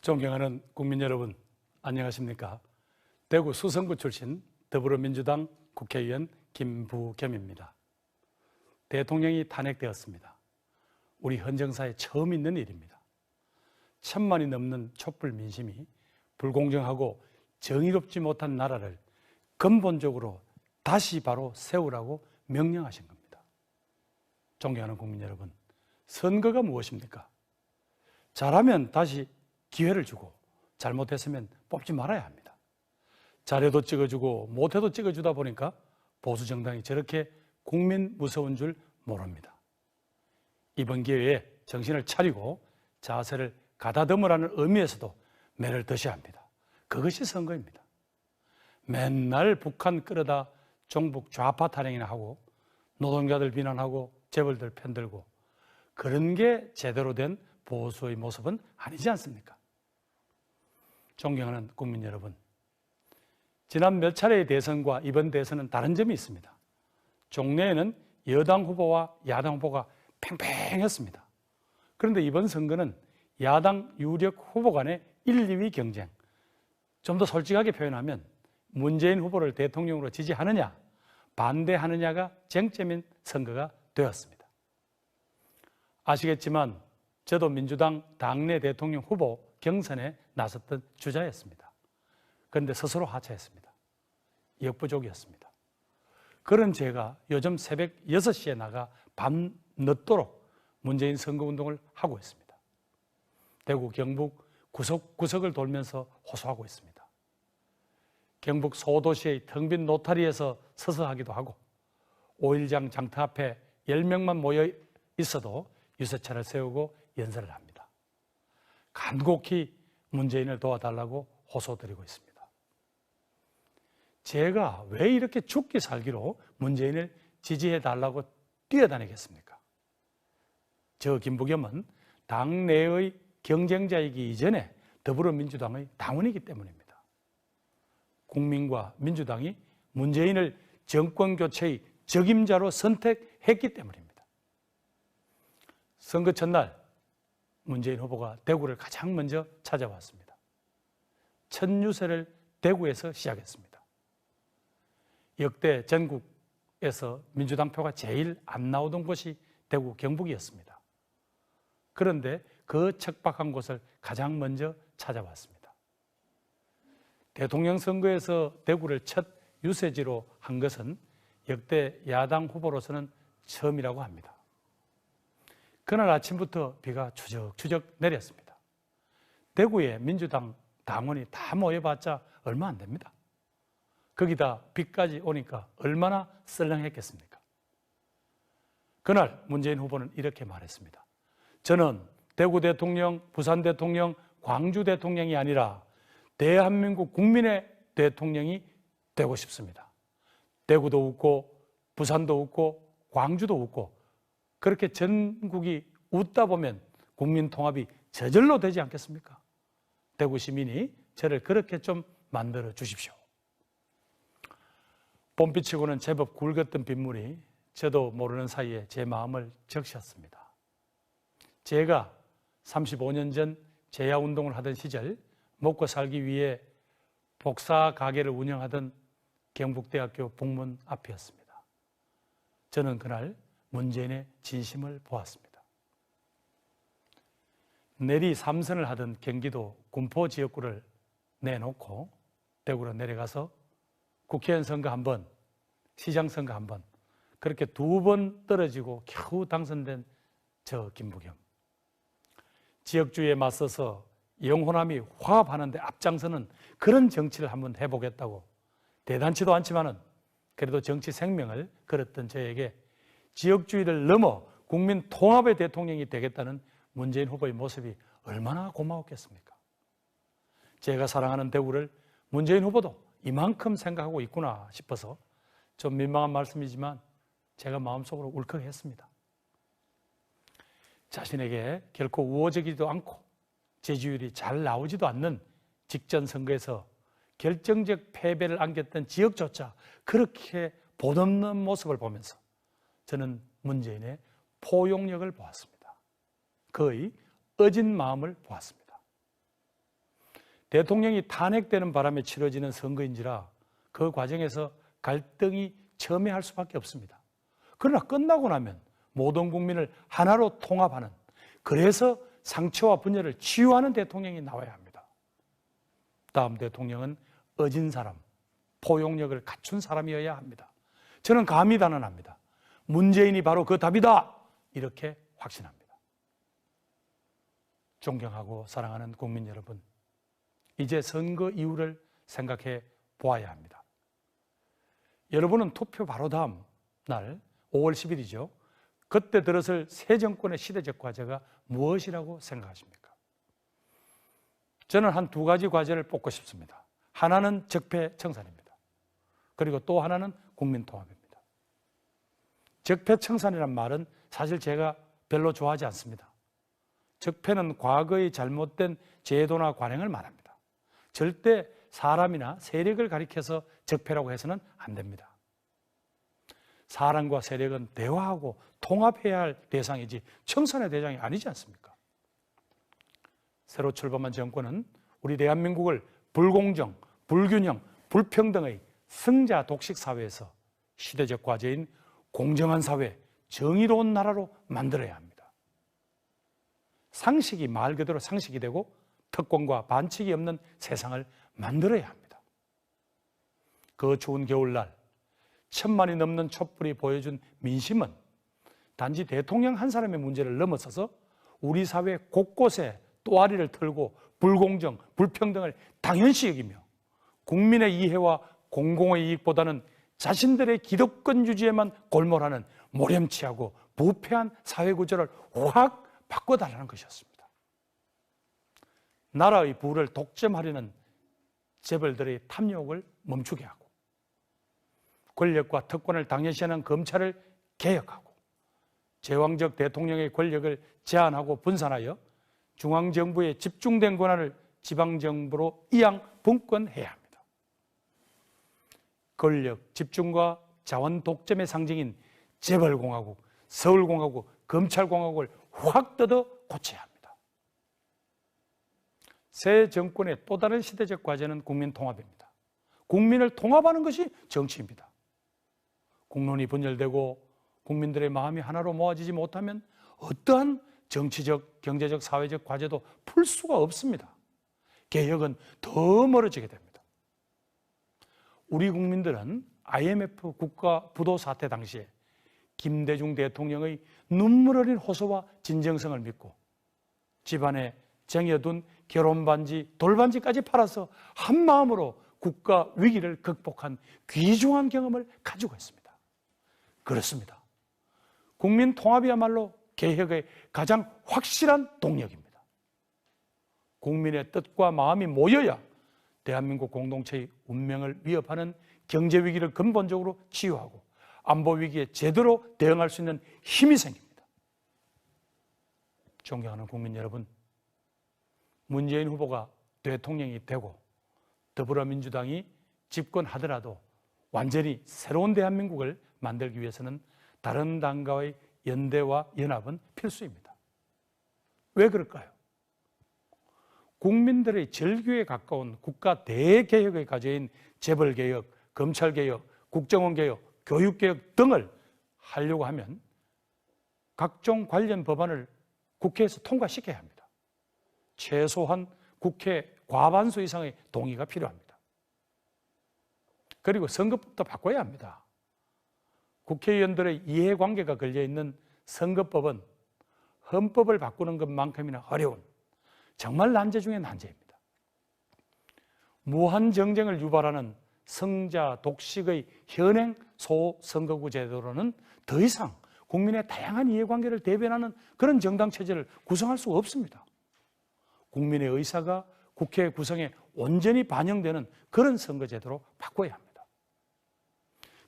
존경하는 국민 여러분, 안녕하십니까? 대구 수성구 출신 더불어민주당 국회의원 김부겸입니다. 대통령이 탄핵되었습니다. 우리 헌정사에 처음 있는 일입니다. 천만이 넘는 촛불 민심이 불공정하고 정의롭지 못한 나라를 근본적으로 다시 바로 세우라고 명령하신 겁니다. 존경하는 국민 여러분, 선거가 무엇입니까? 잘하면 다시 기회를 주고 잘못했으면 뽑지 말아야 합니다. 잘해도 찍어주고 못해도 찍어주다 보니까 보수 정당이 저렇게 국민 무서운 줄 모릅니다. 이번 기회에 정신을 차리고 자세를 가다듬으라는 의미에서도 매를 드셔야 합니다. 그것이 선거입니다. 맨날 북한 끌어다 종북 좌파 탄핵이나 하고 노동자들 비난하고 재벌들 편들고 그런 게 제대로 된 보수의 모습은 아니지 않습니까? 존경하는 국민 여러분, 지난 몇 차례의 대선과 이번 대선은 다른 점이 있습니다. 종래에는 여당 후보와 야당 후보가 팽팽했습니다. 그런데 이번 선거는 야당 유력 후보 간의 1, 2위 경쟁. 좀 더 솔직하게 표현하면 문재인 후보를 대통령으로 지지하느냐, 반대하느냐가 쟁점인 선거가 되었습니다. 아시겠지만 저도 민주당 당내 대통령 후보 경선에 나섰던 주자였습니다. 그런데 스스로 하차했습니다. 역부족이었습니다. 그런 제가 요즘 새벽 6시에 나가 밤 늦도록 문재인 선거운동을 하고 있습니다. 대구, 경북 구석구석을 돌면서 호소하고 있습니다. 경북 소도시의 텅 빈 노타리에서 서서 하기도 하고 5일장 장터 앞에 10명만 모여 있어도 유세차를 세우고 연설을 합니다. 간곡히 문재인을 도와달라고 호소드리고 있습니다. 제가 왜 이렇게 죽기 살기로 문재인을 지지해 달라고 뛰어다니겠습니까? 저 김부겸은 당내의 경쟁자이기 이전에 더불어민주당의 당원이기 때문입니다. 국민과 민주당이 문재인을 정권 교체의 적임자로 선택했기 때문입니다. 선거 첫날 문재인 후보가 대구를 가장 먼저 찾아왔습니다. 첫 유세를 대구에서 시작했습니다. 역대 전국에서 민주당 표가 제일 안 나오던 곳이 대구 경북이었습니다. 그런데 그 척박한 곳을 가장 먼저 찾아왔습니다. 대통령 선거에서 대구를 첫 유세지로 한 것은 역대 야당 후보로서는 처음이라고 합니다. 그날 아침부터 비가 추적추적 내렸습니다. 대구에 민주당 당원이 다 모여봤자 얼마 안 됩니다. 거기다 비까지 오니까 얼마나 썰렁했겠습니까? 그날 문재인 후보는 이렇게 말했습니다. 저는 대구 대통령, 부산 대통령, 광주 대통령이 아니라 대한민국 국민의 대통령이 되고 싶습니다. 대구도 웃고 부산도 웃고 광주도 웃고 그렇게 전국이 웃다 보면 국민 통합이 저절로 되지 않겠습니까? 대구 시민이 저를 그렇게 좀 만들어 주십시오. 봄비치고는 제법 굵었던 빗물이 저도 모르는 사이에 제 마음을 적셨습니다. 제가 35년 전 재야 운동을 하던 시절 먹고 살기 위해 복사 가게를 운영하던 경북대학교 북문 앞이었습니다. 저는 그날 문재인의 진심을 보았습니다. 내리 삼선을 하던 경기도 군포 지역구를 내놓고 대구로 내려가서 국회의원 선거 한 번, 시장 선거 한 번, 그렇게 두 번 떨어지고 겨우 당선된 저 김부겸. 지역주의에 맞서서 영호남이 화합하는데 앞장서는 그런 정치를 한번 해보겠다고 대단치도 않지만은 그래도 정치 생명을 걸었던 저에게 지역주의를 넘어 국민 통합의 대통령이 되겠다는 문재인 후보의 모습이 얼마나 고마웠겠습니까? 제가 사랑하는 대구를 문재인 후보도 이만큼 생각하고 있구나 싶어서 좀 민망한 말씀이지만 제가 마음속으로 울컥했습니다. 자신에게 결코 우호적이지도 않고 지지율이 잘 나오지도 않는 직전 선거에서 결정적 패배를 안겼던 지역조차 그렇게 보없는 모습을 보면서 저는 문재인의 포용력을 보았습니다. 그의 어진 마음을 보았습니다. 대통령이 탄핵되는 바람에 치러지는 선거인지라 그 과정에서 갈등이 첨예할 수밖에 없습니다. 그러나 끝나고 나면 모든 국민을 하나로 통합하는 그래서 상처와 분열을 치유하는 대통령이 나와야 합니다. 다음 대통령은 어진 사람, 포용력을 갖춘 사람이어야 합니다. 저는 감히 단언합니다. 문재인이 바로 그 답이다. 이렇게 확신합니다. 존경하고 사랑하는 국민 여러분, 이제 선거 이후를 생각해 보아야 합니다. 여러분은 투표 바로 다음 날 5월 10일이죠. 그때 들었을 새 정권의 시대적 과제가 무엇이라고 생각하십니까? 저는 한 두 가지 과제를 뽑고 싶습니다. 하나는 적폐 청산입니다. 그리고 또 하나는 국민 통합입니다. 적폐청산이란 말은 사실 제가 별로 좋아하지 않습니다. 적폐는 과거의 잘못된 제도나 관행을 말합니다. 절대 사람이나 세력을 가리켜서 적폐라고 해서는 안 됩니다. 사람과 세력은 대화하고 통합해야 할 대상이지 청산의 대상이 아니지 않습니까? 새로 출범한 정권은 우리 대한민국을 불공정, 불균형, 불평등의 승자 독식 사회에서 시대적 과제인 공정한 사회, 정의로운 나라로 만들어야 합니다. 상식이 말 그대로 상식이 되고 특권과 반칙이 없는 세상을 만들어야 합니다. 그 추운 겨울날 천만이 넘는 촛불이 보여준 민심은 단지 대통령 한 사람의 문제를 넘어서서 우리 사회 곳곳에 또아리를 털고 불공정, 불평등을 당연시 여기며 국민의 이해와 공공의 이익보다는 자신들의 기득권 유지에만 골몰하는 모렴치하고 부패한 사회 구조를 확 바꿔달라는 것이었습니다. 나라의 부를 독점하려는 재벌들의 탐욕을 멈추게 하고 권력과 특권을 당연시하는 검찰을 개혁하고 제왕적 대통령의 권력을 제한하고 분산하여 중앙정부의 집중된 권한을 지방정부로 이양 분권해야 합니다. 권력 집중과 자원 독점의 상징인 재벌공화국, 서울공화국, 검찰공화국을 확 뜯어 고쳐야 합니다. 새 정권의 또 다른 시대적 과제는 국민 통합입니다. 국민을 통합하는 것이 정치입니다. 국론이 분열되고 국민들의 마음이 하나로 모아지지 못하면 어떠한 정치적, 경제적, 사회적 과제도 풀 수가 없습니다. 개혁은 더 멀어지게 됩니다. 우리 국민들은 IMF 국가 부도 사태 당시에 김대중 대통령의 눈물 어린 호소와 진정성을 믿고 집안에 쟁여둔 결혼 반지, 돌반지까지 팔아서 한 마음으로 국가 위기를 극복한 귀중한 경험을 가지고 있습니다. 그렇습니다. 국민 통합이야말로 개혁의 가장 확실한 동력입니다. 국민의 뜻과 마음이 모여야 대한민국 공동체의 운명을 위협하는 경제 위기를 근본적으로 치유하고 안보 위기에 제대로 대응할 수 있는 힘이 생깁니다. 존경하는 국민 여러분, 문재인 후보가 대통령이 되고 더불어민주당이 집권하더라도 완전히 새로운 대한민국을 만들기 위해서는 다른 당과의 연대와 연합은 필수입니다. 왜 그럴까요? 국민들의 절규에 가까운 국가 대개혁의 과제인 재벌개혁, 검찰개혁, 국정원개혁, 교육개혁 등을 하려고 하면 각종 관련 법안을 국회에서 통과시켜야 합니다. 최소한 국회 과반수 이상의 동의가 필요합니다. 그리고 선거법도 바꿔야 합니다. 국회의원들의 이해관계가 걸려있는 선거법은 헌법을 바꾸는 것만큼이나 어려운 정말 난제 중의 난제입니다. 무한 정쟁을 유발하는 성자 독식의 현행 소선거구 제도로는 더 이상 국민의 다양한 이해관계를 대변하는 그런 정당 체제를 구성할 수가 없습니다. 국민의 의사가 국회 구성에 온전히 반영되는 그런 선거제도로 바꿔야 합니다.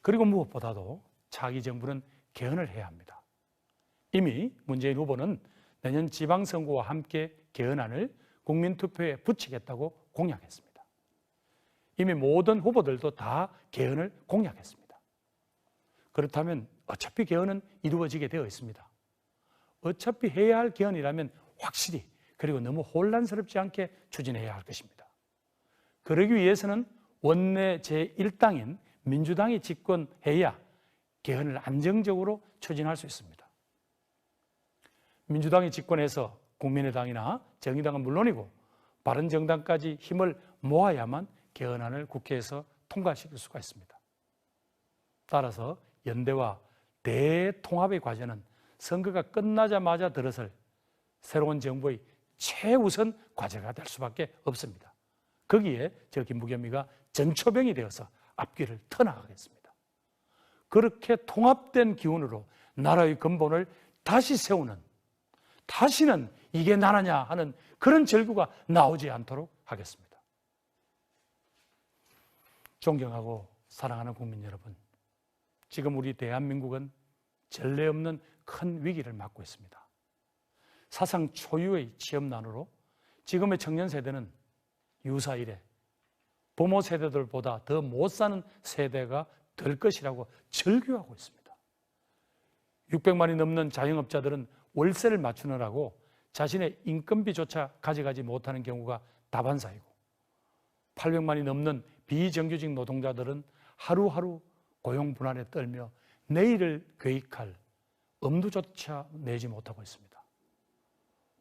그리고 무엇보다도 차기 정부는 개헌을 해야 합니다. 이미 문재인 후보는 내년 지방선거와 함께 개헌안을 국민투표에 붙이겠다고 공약했습니다. 이미 모든 후보들도 다 개헌을 공약했습니다. 그렇다면 어차피 개헌은 이루어지게 되어 있습니다. 어차피 해야 할 개헌이라면 확실히 그리고 너무 혼란스럽지 않게 추진해야 할 것입니다. 그러기 위해서는 원내 제1당인 민주당이 집권해야 개헌을 안정적으로 추진할 수 있습니다. 민주당이 집권해서 국민의당이나 정의당은 물론이고 바른정당까지 힘을 모아야만 개헌안을 국회에서 통과시킬 수가 있습니다. 따라서 연대와 대통합의 과제는 선거가 끝나자마자 들어설 새로운 정부의 최우선 과제가 될 수밖에 없습니다. 거기에 저 김부겸이가 전초병이 되어서 앞길을 터나가겠습니다. 그렇게 통합된 기운으로 나라의 근본을 다시 세우는 다시는 이게 나라냐 하는 그런 절규가 나오지 않도록 하겠습니다. 존경하고 사랑하는 국민 여러분, 지금 우리 대한민국은 전례 없는 큰 위기를 맞고 있습니다. 사상 초유의 취업난으로 지금의 청년 세대는 유사 일에 부모 세대들보다 더 못 사는 세대가 될 것이라고 절규하고 있습니다. 600만이 넘는 자영업자들은 월세를 맞추느라고 자신의 인건비조차 가져가지 못하는 경우가 다반사이고 800만이 넘는 비정규직 노동자들은 하루하루 고용 불안에 떨며 내일을 계획할 엄두조차 내지 못하고 있습니다.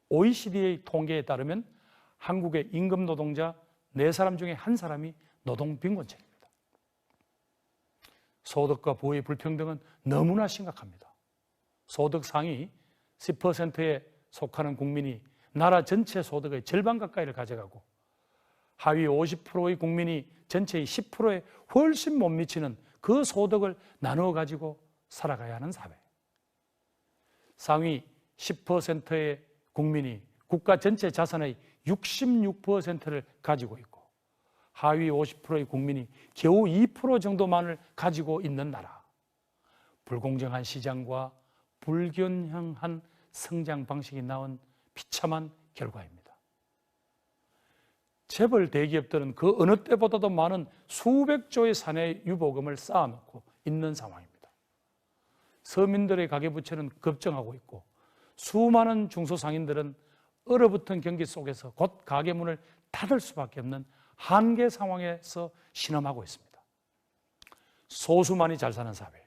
OECD의 통계에 따르면 한국의 임금 노동자 4사람 중에 한 사람이 노동 빈곤층입니다. 소득과 부의 불평등은 너무나 심각합니다. 소득 상위 10%에 속하는 국민이 나라 전체 소득의 절반 가까이를 가져가고 하위 50%의 국민이 전체의 10%에 훨씬 못 미치는 그 소득을 나누어 가지고 살아가야 하는 사회. 상위 10%의 국민이 국가 전체 자산의 66%를 가지고 있고 하위 50%의 국민이 겨우 2% 정도만을 가지고 있는 나라. 불공정한 시장과 불균형한 성장 방식이 나온 비참한 결과입니다. 재벌 대기업들은 그 어느 때보다도 많은 수백 조의 사내 유보금을 쌓아놓고 있는 상황입니다. 서민들의 가계부채는 급증하고 있고 수많은 중소상인들은 얼어붙은 경기 속에서 곧 가게 문을 닫을 수밖에 없는 한계 상황에서 신음하고 있습니다. 소수만이 잘 사는 사회,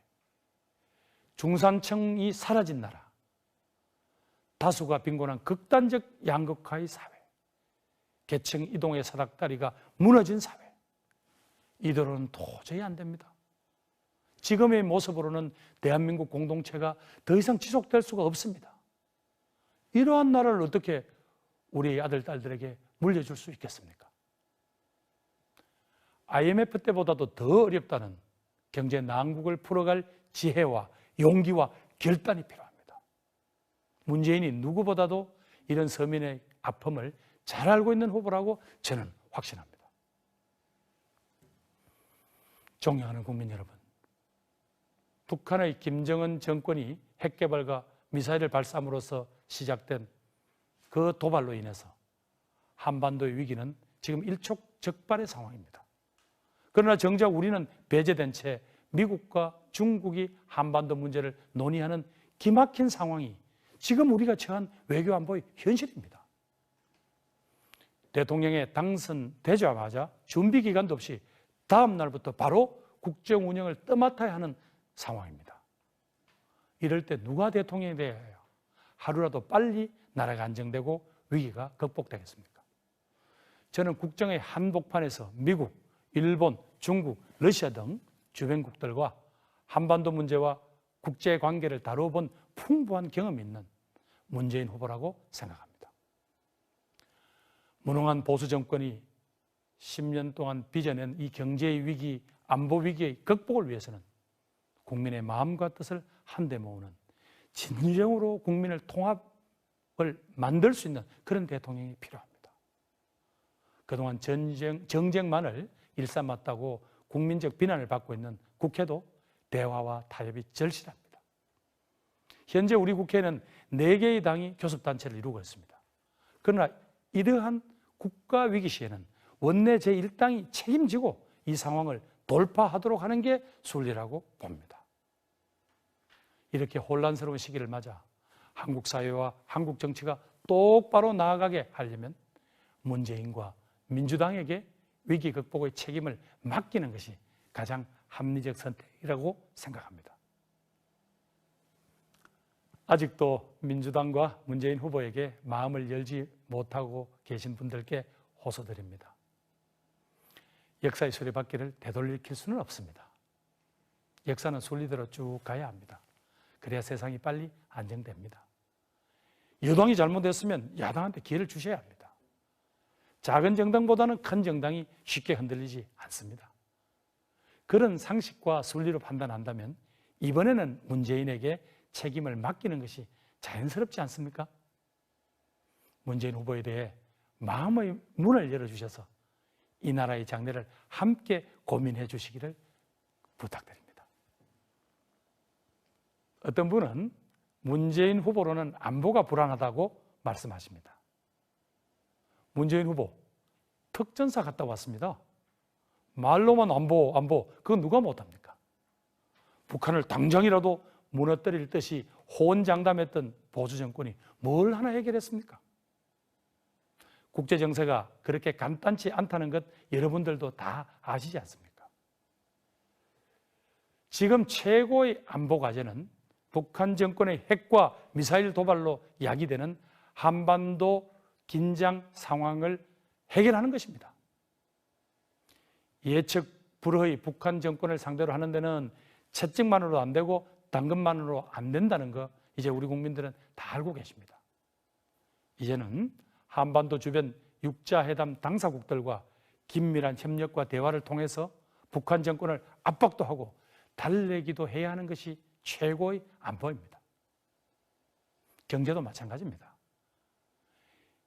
중산층이 사라진 나라, 다수가 빈곤한 극단적 양극화의 사회, 계층 이동의 사닥다리가 무너진 사회, 이대로는 도저히 안 됩니다. 지금의 모습으로는 대한민국 공동체가 더 이상 지속될 수가 없습니다. 이러한 나라를 어떻게 우리 아들, 딸들에게 물려줄 수 있겠습니까? IMF 때보다도 더 어렵다는 경제 난국을 풀어갈 지혜와 용기와 결단이 필요합니다. 문재인이 누구보다도 이런 서민의 아픔을 잘 알고 있는 후보라고 저는 확신합니다. 존경하는 국민 여러분, 북한의 김정은 정권이 핵개발과 미사일을 발사함으로써 시작된 그 도발로 인해서 한반도의 위기는 지금 일촉즉발의 상황입니다. 그러나 정작 우리는 배제된 채 미국과 중국이 한반도 문제를 논의하는 기막힌 상황이 지금 우리가 처한 외교 안보의 현실입니다. 대통령의 당선되자마자 준비 기간도 없이 다음 날부터 바로 국정 운영을 떠맡아야 하는 상황입니다. 이럴 때 누가 대통령이 되어야? 하루라도 빨리 나라가 안정되고 위기가 극복되겠습니까? 저는 국정의 한복판에서 미국, 일본, 중국, 러시아 등 주변국들과 한반도 문제와 국제 관계를 다루어본 풍부한 경험이 있는 문재인 후보라고 생각합니다. 무능한 보수 정권이 10년 동안 빚어낸 이 경제의 위기, 안보 위기의 극복을 위해서는 국민의 마음과 뜻을 한데 모으는 진정으로 국민을 통합을 만들 수 있는 그런 대통령이 필요합니다. 그동안 전쟁, 정쟁만을 일삼았다고 국민적 비난을 받고 있는 국회도 대화와 타협이 절실합니다. 현재 우리 국회는 4개의 당이 교섭단체를 이루고 있습니다. 그러나 이러한 국가 위기 시에는 원내 제1당이 책임지고 이 상황을 돌파하도록 하는 게 순리라고 봅니다. 이렇게 혼란스러운 시기를 맞아 한국 사회와 한국 정치가 똑바로 나아가게 하려면 문재인과 민주당에게 위기 극복의 책임을 맡기는 것이 가장 합리적 선택이라고 생각합니다. 아직도 민주당과 문재인 후보에게 마음을 열지 못하고 계신 분들께 호소드립니다. 역사의 수레바퀴를 되돌릴 수는 없습니다. 역사는 순리대로 쭉 가야 합니다. 그래야 세상이 빨리 안정됩니다. 여당이 잘못했으면 야당한테 기회를 주셔야 합니다. 작은 정당보다는 큰 정당이 쉽게 흔들리지 않습니다. 그런 상식과 순리로 판단한다면 이번에는 문재인에게 책임을 맡기는 것이 자연스럽지 않습니까? 문재인 후보에 대해 마음의 문을 열어주셔서 이 나라의 장래를 함께 고민해 주시기를 부탁드립니다. 어떤 분은 문재인 후보로는 안보가 불안하다고 말씀하십니다. 문재인 후보, 특전사 갔다 왔습니다. 말로만 안보, 안보, 그건 누가 못합니까? 북한을 당장이라도 무너뜨릴 듯이 호언장담했던 보수 정권이 뭘 하나 해결했습니까? 국제 정세가 그렇게 간단치 않다는 것 여러분들도 다 아시지 않습니까? 지금 최고의 안보 과제는 북한 정권의 핵과 미사일 도발로 야기되는 한반도 긴장 상황을 해결하는 것입니다. 예측 불허의 북한 정권을 상대로 하는 데는 채찍만으로 안 되고 당근만으로 안 된다는 거 이제 우리 국민들은 다 알고 계십니다. 이제는 한반도 주변 육자회담 당사국들과 긴밀한 협력과 대화를 통해서 북한 정권을 압박도 하고 달래기도 해야 하는 것이 최고의 안보입니다. 경제도 마찬가지입니다.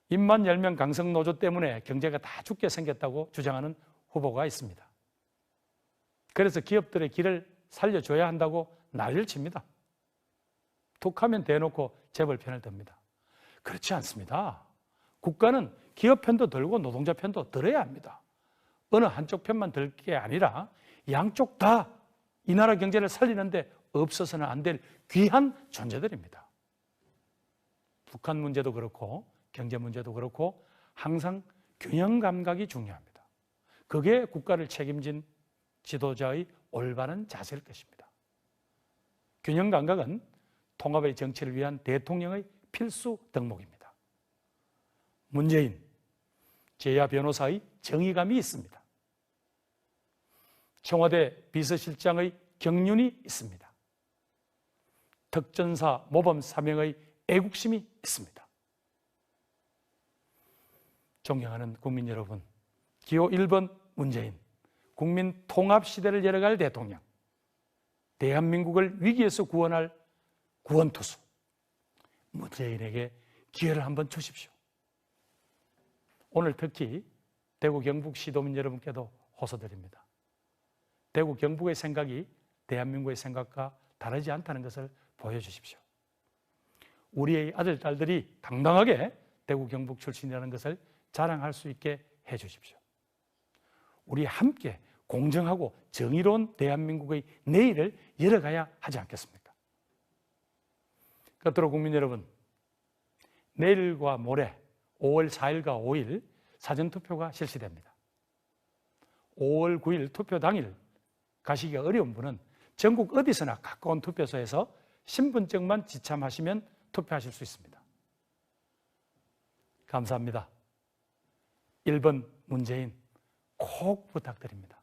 입만 열면 강성 노조 때문에 경제가 다 죽게 생겼다고 주장하는 후보가 있습니다. 그래서 기업들의 길을 살려줘야 한다고 난리를 칩니다. 툭하면 대놓고 재벌 편을 듭니다. 그렇지 않습니다. 국가는 기업 편도 들고 노동자 편도 들어야 합니다. 어느 한쪽 편만 들 게 아니라 양쪽 다 이 나라 경제를 살리는데 없어서는 안 될 귀한 존재들입니다. 북한 문제도 그렇고 경제 문제도 그렇고 항상 균형 감각이 중요합니다. 그게 국가를 책임진 지도자의 올바른 자세일 것입니다. 균형 감각은 통합의 정치를 위한 대통령의 필수 덕목입니다. 문재인, 제야 변호사의 정의감이 있습니다. 청와대 비서실장의 경륜이 있습니다. 특전사 모범 사명의 애국심이 있습니다. 존경하는 국민 여러분, 기호 1번 문재인, 국민 통합 시대를 열어갈 대통령, 대한민국을 위기에서 구원할 구원투수, 문재인에게 기회를 한번 주십시오. 오늘 특히 대구 경북 시도민 여러분께도 호소드립니다. 대구 경북의 생각이 대한민국의 생각과 다르지 않다는 것을 보여주십시오. 우리의 아들, 딸들이 당당하게 대구 경북 출신이라는 것을 자랑할 수 있게 해 주십시오. 우리 함께 공정하고 정의로운 대한민국의 내일을 열어가야 하지 않겠습니까? 끝으로 국민 여러분, 내일과 모레 5월 4일과 5일 사전투표가 실시됩니다. 5월 9일 투표 당일 가시기가 어려운 분은 전국 어디서나 가까운 투표소에서 신분증만 지참하시면 투표하실 수 있습니다. 감사합니다. 1번 문재인 꼭 부탁드립니다.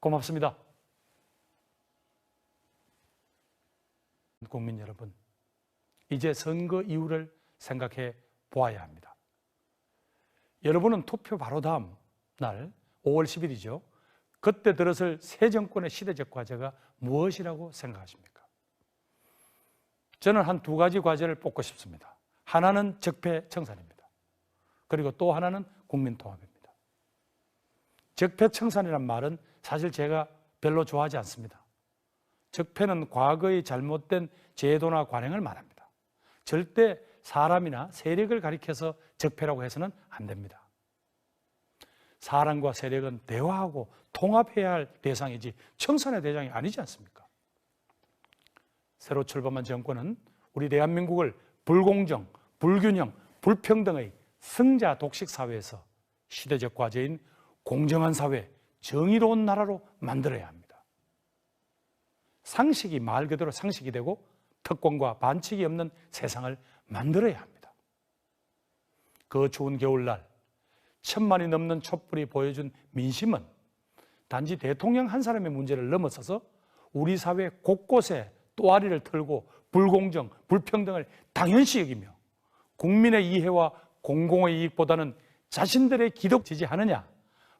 고맙습니다. 국민 여러분, 이제 선거 이후를 생각해 보아야 합니다. 여러분은 투표 바로 다음 날 5월 10일이죠. 그때 들어설 새 정권의 시대적 과제가 무엇이라고 생각하십니까? 저는 한 두 가지 과제를 뽑고 싶습니다. 하나는 적폐 청산입니다. 그리고 또 하나는 국민통합입니다. 적폐청산이란 말은 사실 제가 별로 좋아하지 않습니다. 적폐는 과거의 잘못된 제도나 관행을 말합니다. 절대 사람이나 세력을 가리켜서 적폐라고 해서는 안 됩니다. 사람과 세력은 대화하고 통합해야 할 대상이지 청산의 대상이 아니지 않습니까? 새로 출범한 정권은 우리 대한민국을 불공정, 불균형, 불평등의 승자 독식 사회에서 시대적 과제인 공정한 사회, 정의로운 나라로 만들어야 합니다. 상식이 말 그대로 상식이 되고 특권과 반칙이 없는 세상을 만들어야 합니다. 그 추운 겨울날 천만이 넘는 촛불이 보여준 민심은 단지 대통령 한 사람의 문제를 넘어서서 우리 사회 곳곳에 또아리를 털고 불공정, 불평등을 당연시 여기며 국민의 이해와 공공의 이익보다는 자신들의 기득 지지하느냐,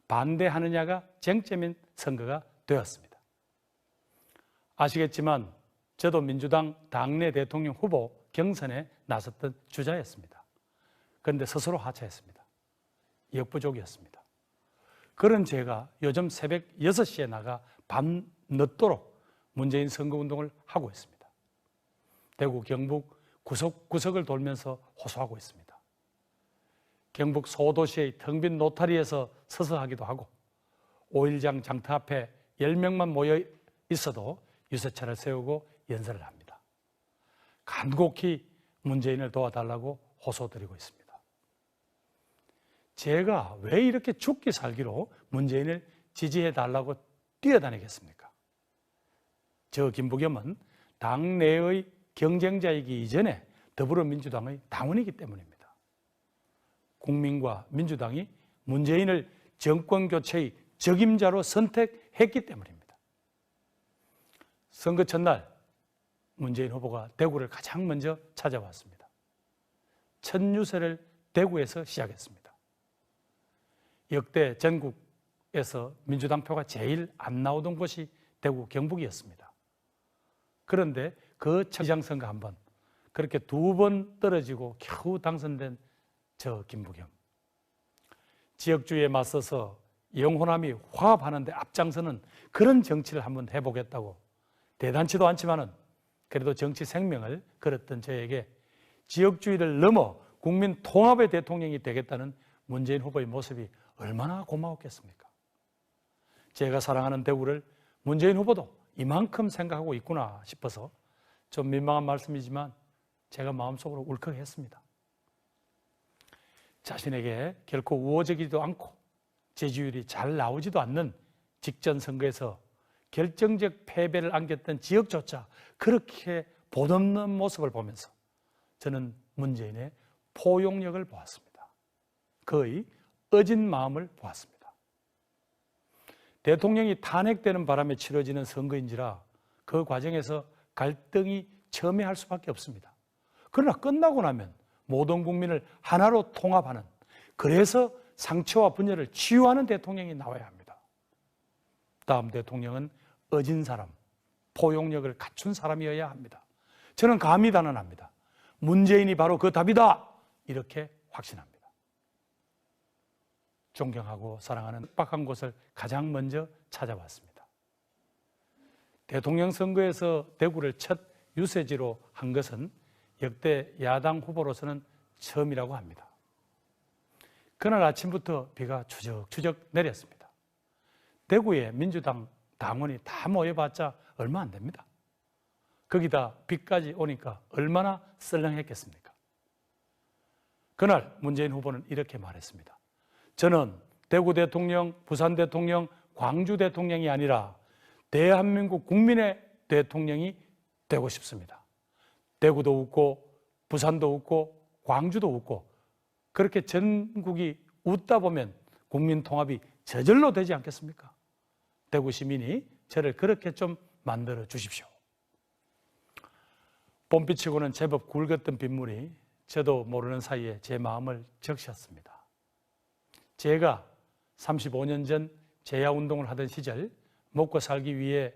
반대하느냐가 쟁점인 선거가 되었습니다. 아시겠지만 저도 민주당 당내 대통령 후보 경선에 나섰던 주자였습니다. 그런데 스스로 하차했습니다. 역부족이었습니다. 그런 제가 요즘 새벽 6시에 나가 밤 늦도록 문재인 선거운동을 하고 있습니다. 대구, 경북 구석구석을 돌면서 호소하고 있습니다. 경북 소도시의 텅 빈 노타리에서 서서 하기도 하고 5일장 장터 앞에 10명만 모여 있어도 유세차를 세우고 연설을 합니다. 간곡히 문재인을 도와달라고 호소드리고 있습니다. 제가 왜 이렇게 죽기 살기로 문재인을 지지해 달라고 뛰어다니겠습니까? 저 김부겸은 당내의 경쟁자이기 이전에 더불어민주당의 당원이기 때문입니다. 국민과 민주당이 문재인을 정권 교체의 적임자로 선택했기 때문입니다. 선거 첫날 문재인 후보가 대구를 가장 먼저 찾아왔습니다. 첫 유세를 대구에서 시작했습니다. 역대 전국에서 민주당 표가 제일 안 나오던 곳이 대구 경북이었습니다. 그런데 그 지장선거 한 번, 그렇게 두 번 떨어지고 겨우 당선된 저 김부겸. 지역주의에 맞서서 영호남이 화합하는데 앞장서는 그런 정치를 한번 해보겠다고 대단치도 않지만은 그래도 정치 생명을 걸었던 저에게 지역주의를 넘어 국민 통합의 대통령이 되겠다는 문재인 후보의 모습이 얼마나 고마웠겠습니까? 제가 사랑하는 대구를 문재인 후보도 이만큼 생각하고 있구나 싶어서 좀 민망한 말씀이지만 제가 마음속으로 울컥했습니다. 자신에게 결코 우호적이지도 않고 지지율이 잘 나오지도 않는 직전 선거에서 결정적 패배를 안겼던 지역조차 그렇게 보없는 모습을 보면서 저는 문재인의 포용력을 보았습니다. 그의 어진 마음을 보았습니다. 대통령이 탄핵되는 바람에 치러지는 선거인지라 그 과정에서 갈등이 첨예할 수밖에 없습니다. 그러나 끝나고 나면 모든 국민을 하나로 통합하는 그래서 상처와 분열을 치유하는 대통령이 나와야 합니다. 다음 대통령은 어진 사람, 포용력을 갖춘 사람이어야 합니다. 저는 감히 단언합니다. 문재인이 바로 그 답이다. 이렇게 확신합니다. 존경하고 사랑하는 빡한 곳을 가장 먼저 찾아왔습니다. 대통령 선거에서 대구를 첫 유세지로 한 것은 역대 야당 후보로서는 처음이라고 합니다. 그날 아침부터 비가 추적추적 내렸습니다. 대구에 민주당 당원이 다 모여봤자 얼마 안 됩니다. 거기다 비까지 오니까 얼마나 썰렁했겠습니까? 그날 문재인 후보는 이렇게 말했습니다. 저는 대구 대통령, 부산 대통령, 광주 대통령이 아니라 대한민국 국민의 대통령이 되고 싶습니다. 대구도 웃고 부산도 웃고 광주도 웃고 그렇게 전국이 웃다 보면 국민 통합이 저절로 되지 않겠습니까? 대구 시민이 저를 그렇게 좀 만들어 주십시오. 봄비치고는 제법 굵었던 빗물이 저도 모르는 사이에 제 마음을 적셨습니다. 제가 35년 전 재야 운동을 하던 시절 먹고 살기 위해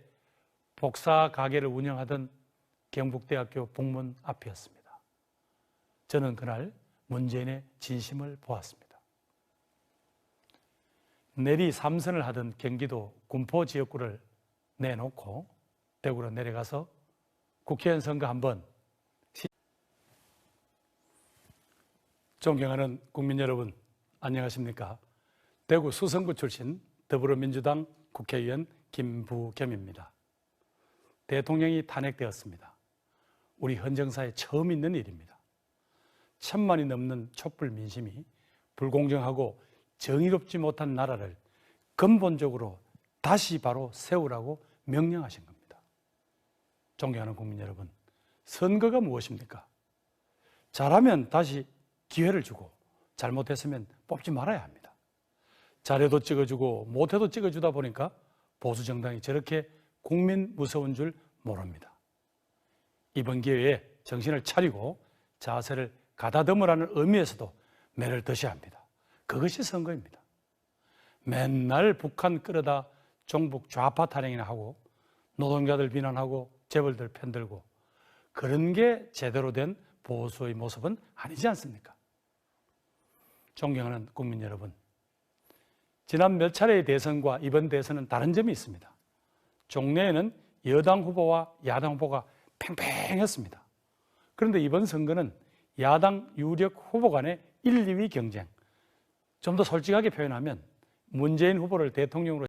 복사 가게를 운영하던 경북대학교 북문 앞이었습니다. 저는 그날 문재인의 진심을 보았습니다. 내리 삼선을 하던 경기도 군포 지역구를 내놓고 대구로 내려가서 국회의원 선거 한번 존경하는 국민 여러분 안녕하십니까 대구 수성구 출신 더불어민주당 국회의원 김부겸입니다 대통령이 탄핵되었습니다 우리 헌정사에 처음 있는 일입니다 천만이 넘는 촛불 민심이 불공정하고 정의롭지 못한 나라를 근본적으로 다시 바로 세우라고 명령하신 겁니다. 존경하는 국민 여러분, 선거가 무엇입니까? 잘하면 다시 기회를 주고 잘못했으면 뽑지 말아야 합니다. 잘해도 찍어주고 못해도 찍어주다 보니까 보수 정당이 저렇게 국민 무서운 줄 모릅니다. 이번 기회에 정신을 차리고 자세를 가다듬으라는 의미에서도 매를 드셔야 합니다. 그것이 선거입니다. 맨날 북한 끌어다 종북 좌파 타령이나 하고 노동자들 비난하고 재벌들 편들고 그런 게 제대로 된 보수의 모습은 아니지 않습니까? 존경하는 국민 여러분, 지난 몇 차례의 대선과 이번 대선은 다른 점이 있습니다. 종래에는 여당 후보와 야당 후보가 팽팽했습니다. 그런데 이번 선거는 야당 유력 후보 간의 1, 2위 경쟁. 좀 더 솔직하게 표현하면 문재인 후보를 대통령으로